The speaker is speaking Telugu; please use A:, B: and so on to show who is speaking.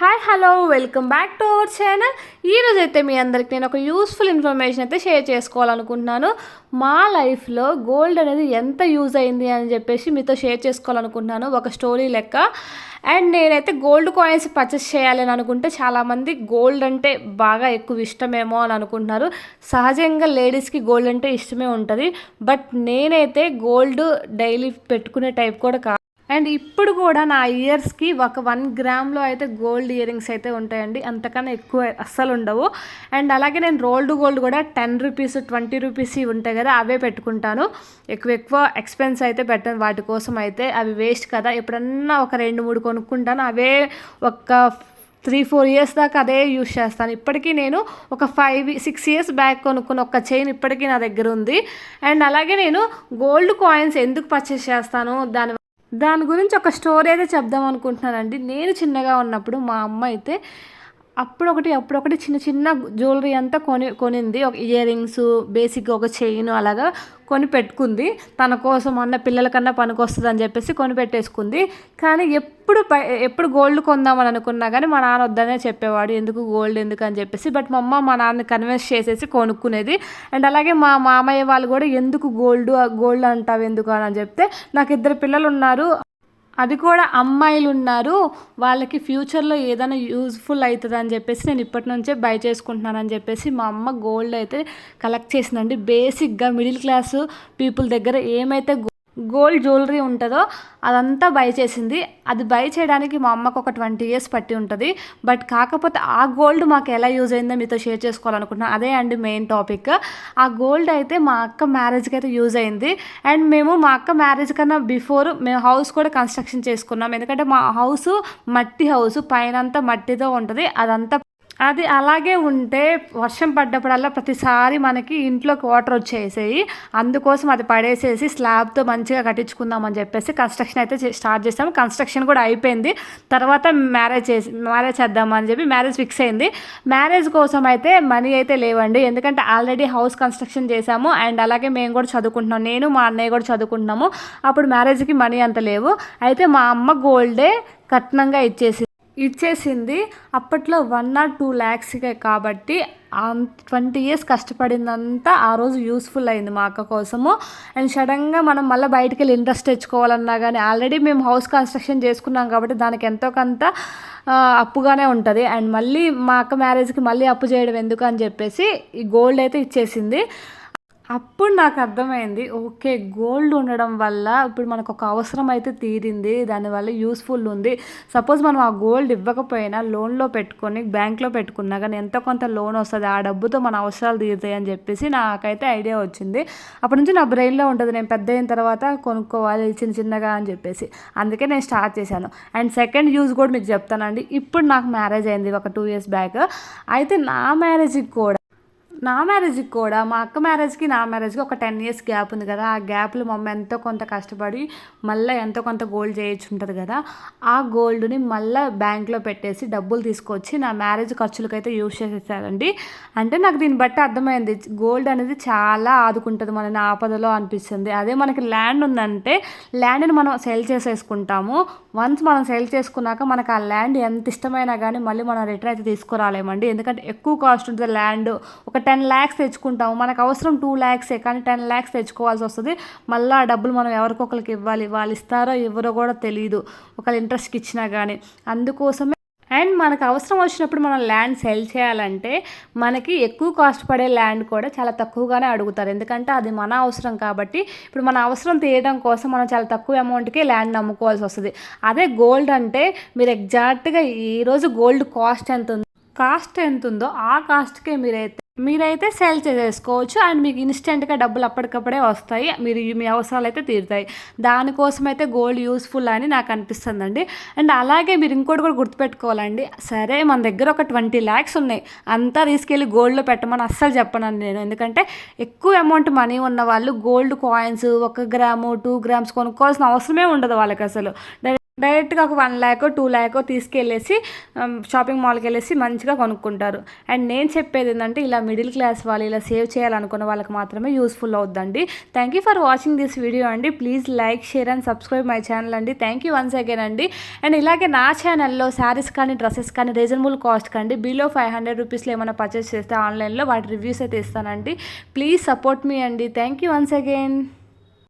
A: Hi hello welcome back to our channel. ఈరోజు అయితే మీ అందరికి నేను ఒక యూస్ఫుల్ ఇన్ఫర్మేషన్ అయితే షేర్ చేసుకోవాలనుకుంటున్నాను. మా లైఫ్లో గోల్డ్ అనేది ఎంత యూజ్ అయింది అని చెప్పేసి మీతో షేర్ చేసుకోవాలనుకుంటున్నాను. ఒక స్టోరీ లెక్క. అండ్ నేనైతే గోల్డ్ కాయిన్స్ పర్చేస్ చేయాలని అనుకుంటే చాలామంది గోల్డ్ అంటే బాగా ఎక్కువ ఇష్టమేమో అని అనుకుంటున్నారు. సహజంగా లేడీస్కి గోల్డ్ అంటే ఇష్టమే ఉంటుంది. బట్ నేనైతే గోల్డ్ డైలీ పెట్టుకునే టైప్ కూడా కాదు అండ్ ఇప్పుడు కూడా నా ఇయర్స్కి ఒక వన్ గ్రామ్లో అయితే గోల్డ్ ఇయర్ రింగ్స్ అయితే ఉంటాయండి. అంతకన్నా ఎక్కువ అస్సలు ఉండవు. అండ్ అలాగే నేను రోల్డ్ గోల్డ్ కూడా టెన్ రూపీస్ ట్వంటీ రూపీస్ ఉంటాయి కదా అవే పెట్టుకుంటాను. ఎక్కువ ఎక్కువ ఎక్స్పెన్స్ అయితే పెట్టాను. వాటి కోసం అయితే అవి వేస్ట్ కదా. ఎప్పుడన్నా ఒక రెండు మూడు కొనుక్కుంటాను. అవే ఒక త్రీ ఫోర్ ఇయర్స్ దాకా అదే యూస్ చేస్తాను. ఇప్పటికీ నేను ఒక ఫైవ్ సిక్స్ ఇయర్స్ బ్యాక్ కొనుక్కున్న ఒక చైన్ ఇప్పటికీ నా దగ్గర ఉంది. అండ్ అలాగే నేను గోల్డ్ కాయిన్స్ ఎందుకు పర్చేస్ చేస్తాను? దాని దాని గురించి ఒక స్టోరీ అయితే చెప్దాం అనుకుంటున్నానండి. నేను చిన్నగా ఉన్నప్పుడు మా అమ్మ అయితే అప్పుడొకటి అప్పుడొకటి చిన్న చిన్న జ్యువెలరీ అంతా కొని కొనింది. ఒక ఇయర్ రింగ్స్ బేసిక్గా ఒక చైన్ అలాగా కొని పెట్టుకుంది. తన కోసం అన్న పిల్లలకన్నా పనికొస్తుంది అని చెప్పేసి కొని పెట్టేసుకుంది. కానీ ఎప్పుడు ఎప్పుడు గోల్డ్ కొందామని అనుకున్నా కానీ మా నాన్న వద్దనే చెప్పేవాడు ఎందుకు గోల్డ్ ఎందుకు అని చెప్పేసి. బట్ మా అమ్మ మా నాన్న కన్విన్స్ చేసేసి కొనుక్కునేది. అండ్ అలాగే మా మామయ్య వాళ్ళు కూడా ఎందుకు గోల్డ్ గోల్డ్ అంటావు ఎందుకు అని చెప్తే నాకు ఇద్దరు పిల్లలు ఉన్నారు అది కూడా అమ్మాయిలు ఉన్నారు వాళ్ళకి ఫ్యూచర్లో ఏదైనా యూజ్ఫుల్ అవుతుంది అని చెప్పేసి నేను ఇప్పటి నుంచే బై చేసుకుంటున్నానని చెప్పేసి మా అమ్మ గోల్డ్ అయితే కలెక్ట్ చేసిందండి. బేసిక్గా మిడిల్ క్లాస్ పీపుల్ దగ్గర ఏమైతే గోల్డ్ జ్యువెలరీ ఉంటుందో అదంతా బై చేసింది. అది బై చేయడానికి మా అమ్మకు ఒక ట్వంటీ ఇయర్స్ పట్టి ఉంటుంది. బట్ కాకపోతే ఆ గోల్డ్ మాకు ఎలా యూజ్ అయిందో మీతో షేర్ చేసుకోవాలనుకుంటున్నాను అదే అండి మెయిన్ టాపిక్. ఆ గోల్డ్ అయితే మా అక్క మ్యారేజ్కి అయితే యూజ్ అయింది. అండ్ మేము మా అక్క మ్యారేజ్ కన్నా బిఫోర్ మేము హౌస్ కూడా కన్స్ట్రక్షన్ చేసుకున్నాం. ఎందుకంటే మా హౌస్ మట్టి హౌస్ పైన మట్టితో ఉంటుంది. అదంతా అది అలాగే ఉంటే వర్షం పడ్డప్పుడల్లా ప్రతిసారి మనకి ఇంట్లోకి వాటర్ వచ్చేసేయి. అందుకోసం అది పడేసేసి స్లాబ్తో మంచిగా కట్టించుకుందాం అని చెప్పేసి కన్స్ట్రక్షన్ అయితే స్టార్ట్ చేసాము కన్స్ట్రక్షన్ కూడా అయిపోయింది. తర్వాత మ్యారేజ్ చేసి మ్యారేజ్ చేద్దామని చెప్పి మ్యారేజ్ ఫిక్స్ అయింది. మ్యారేజ్ కోసం అయితే మనీ అయితే లేవండి. ఎందుకంటే ఆల్రెడీ హౌస్ కన్స్ట్రక్షన్ చేశాము అండ్ అలాగే మేము కూడా చదువుకుంటున్నాం. నేను మా అన్నయ్య కూడా చదువుకుంటున్నాము. అప్పుడు మ్యారేజ్కి మనీ అంత లేవు. అయితే మా అమ్మ గోల్డే కట్నంగా ఇచ్చేసి ఇచ్చేసింది. అప్పట్లో వన్ ఆర్ టూ ల్యాక్స్కే కాబట్టి ట్వంటీ ఇయర్స్ కష్టపడిందంతా ఆ రోజు యూస్ఫుల్ అయింది మా అక్క కోసము. అండ్ సడన్గా మనం మళ్ళీ బయటికి వెళ్ళి ఇంట్రెస్ట్ తెచ్చుకోవాలన్నా కానీ ఆల్రెడీ మేము హౌస్ కన్స్ట్రక్షన్ చేసుకున్నాం కాబట్టి దానికి ఎంతో కొంత అప్పుగానే ఉంటుంది. అండ్ మళ్ళీ మా అక్క మ్యారేజ్కి మళ్ళీ అప్పు చేయడం ఎందుకు అని చెప్పేసి ఈ గోల్డ్ అయితే ఇచ్చేసింది. అప్పుడు నాకు అర్థమైంది ఓకే గోల్డ్ ఉండడం వల్ల ఇప్పుడు మనకు ఒక అవసరం అయితే తీరింది దానివల్ల యూస్ఫుల్ ఉంది. సపోజ్ మనం ఆ గోల్డ్ ఇవ్వకపోయినా లోన్లో పెట్టుకొని బ్యాంక్లో పెట్టుకున్నా కానీ ఎంతో కొంత లోన్ వస్తుంది ఆ డబ్బుతో మన అవసరాలు తీరుతాయి అని చెప్పేసి నాకైతే ఐడియా వచ్చింది. అప్పటి నుంచి నా బ్రెయిన్లో ఉంటుంది నేను పెద్ద అయిన తర్వాత కొనుక్కోవాలి చిన్న చిన్నగా అని చెప్పేసి. అందుకే నేను స్టార్ట్ చేశాను. అండ్ సెకండ్ యూజ్ కూడా మీకు చెప్తానండి ఇప్పుడు నాకు మ్యారేజ్ అయింది ఒక టూ ఇయర్స్ బ్యాక్. అయితే నా మ్యారేజ్కి కూడా నా మ్యారేజ్కి కూడా మా అక్క మ్యారేజ్కి నా మ్యారేజ్కి ఒక టెన్ ఇయర్స్ గ్యాప్ ఉంది కదా. ఆ గ్యాప్లో మా అమ్మ ఎంతో కొంత కష్టపడి మళ్ళీ ఎంతో కొంత గోల్డ్ చేయొచ్చు ఉంటుంది కదా. ఆ గోల్డ్ని మళ్ళీ బ్యాంక్లో పెట్టేసి డబ్బులు తీసుకొచ్చి నా మ్యారేజ్ ఖర్చులకైతే యూజ్ చేసేసారండి. అంటే నాకు దీన్ని బట్టి అర్థమైంది. గోల్డ్ అనేది చాలా ఆదుకుంటుంది మన ఆపదలో అనిపిస్తుంది. అదే మనకి ల్యాండ్ ఉందంటే ల్యాండ్ని మనం సెల్ చేసేసుకుంటాము. వన్స్ మనం సెల్ చేసుకున్నాక మనకు ఆ ల్యాండ్ ఎంత ఇష్టమైనా కానీ మళ్ళీ మనం రిటర్న్ అయితే తీసుకురాలేమండి. ఎందుకంటే ఎక్కువ కాస్ట్ ఉంటుంది ల్యాండ్ ఒక టెన్ ల్యాక్స్ తెచ్చుకుంటాము. మనకు అవసరం టూ ల్యాక్సే కానీ టెన్ ల్యాక్స్ తెచ్చుకోవాల్సి వస్తుంది. మళ్ళీ ఆ డబ్బులు మనం ఎవరికొకరికి ఇవ్వాలి వాళ్ళు ఇస్తారో ఎవరో కూడా తెలియదు ఒకళ్ళు ఇంట్రెస్ట్కి ఇచ్చినా కానీ అందుకోసమే అండ్ మనకు అవసరం వచ్చినప్పుడు మనం ల్యాండ్ సెల్ చేయాలంటే మనకి ఎక్కువ కాస్ట్ పడే ల్యాండ్ కూడా చాలా తక్కువగానే అడుగుతారు. ఎందుకంటే అది మన అవసరం కాబట్టి ఇప్పుడు మన అవసరం తీయడం కోసం మనం చాలా తక్కువ అమౌంట్కే ల్యాండ్ అమ్ముకోవాల్సి వస్తుంది. అదే గోల్డ్ అంటే మీరు ఎగ్జాక్ట్గా ఈరోజు గోల్డ్ కాస్ట్ ఎంత ఉంది కాస్ట్ ఎంత ఉందో ఆ కాస్ట్కే మీరైతే మీరైతే సెల్ చేసేసుకోవచ్చు. అండ్ మీకు ఇన్స్టెంట్గా డబ్బులు అప్పటికప్పుడే వస్తాయి. మీరు మీ అవసరాలు అయితే తీరుతాయి. దానికోసం అయితే గోల్డ్ యూస్ఫుల్ అని నాకు అనిపిస్తుందండి. అండ్ అలాగే మీరు ఇంకోటి కూడా గుర్తుపెట్టుకోవాలండి. సరే మన దగ్గర ఒక ట్వంటీ ల్యాక్స్ ఉన్నాయి. అంతా తీసుకెళ్ళి గోల్డ్లో పెట్టమని అస్సలు చెప్పనండి నేను. ఎందుకంటే ఎక్కువ అమౌంట్ మనీ ఉన్న వాళ్ళు గోల్డ్ కాయిన్స్ ఒక గ్రాము టూ గ్రామ్స్ కొనుక్కోవాల్సిన అవసరమే ఉండదు వాళ్ళకి అసలు డైరెక్ట్గా ఒక వన్ ల్యాక్ టూ ల్యాక్ తీసుకెళ్ళేసి షాపింగ్ మాల్కి వెళ్ళేసి మంచిగా కొనుక్కుంటారు. అండ్ నేను చెప్పేది ఏంటంటే ఇలా మిడిల్ క్లాస్ వాళ్ళు ఇలా సేవ్ చేయాలనుకున్న వాళ్ళకి మాత్రమే useful అవుద్దండి. Thank you for watching this video అండి. Please like share and subscribe my channel అండి. థ్యాంక్ యూ వన్స్ అగైన్ అండి. అండ్ ఇలాగే నా ఛానల్లో శారీస్ కానీ డ్రెస్సెస్ కానీ రీజనబుల్ కాస్ట్ కండి బిలో ఫైవ్ హండ్రెడ్ రూపీస్లో ఏమైనా పర్చేస్ చేస్తే ఆన్లైన్లో వాటి రివ్యూస్ అయితే ఇస్తానండి. ప్లీజ్ సపోర్ట్ మీ అండి. Thank you once again